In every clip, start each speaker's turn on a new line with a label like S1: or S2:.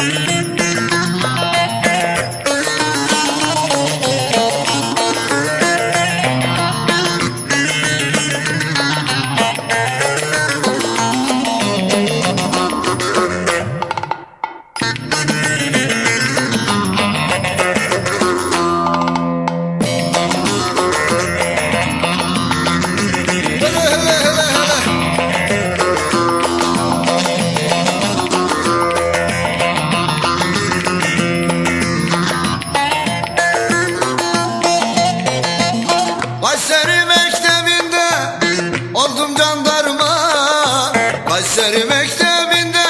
S1: Hele Kayseri mektebinde oldum jandarma. Kayseri mektebinde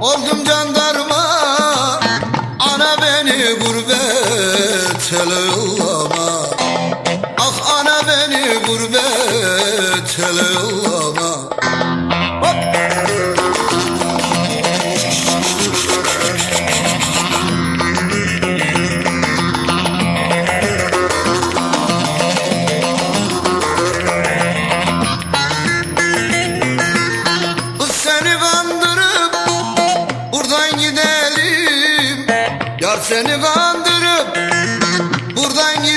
S1: oldum jandarma. Ana beni gurbet hele Ah ana beni gurbet hele Hop! Gidelim Yar seni kandırıp buradan gidelim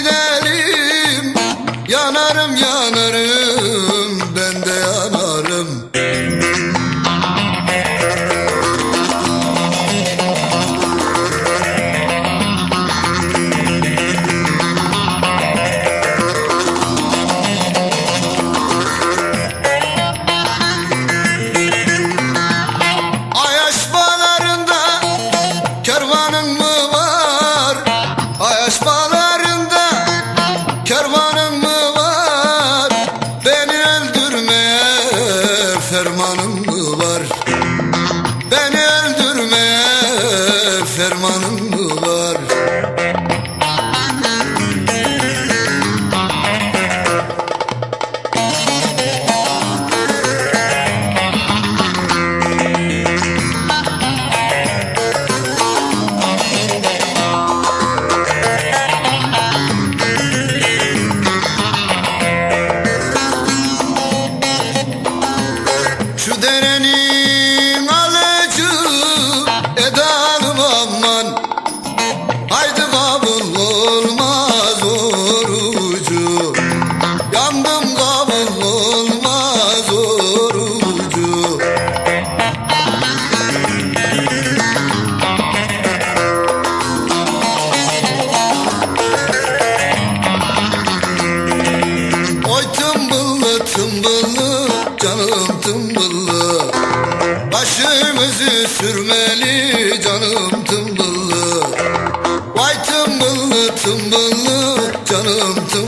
S1: kervanın mı var? Beni öldürmeye fermanın mı var? Beni öldürmeye fermanın mı var? Şu derenin alıcı edalım aman. Haydi kabul olmaz orucu. Yandım kabul olmaz orucu. Oy tımbıllı tımbıllı canım tımbıllı. Başımızı sürmeli canım tımbıllı. Vay tımbıllı tımbıllı canım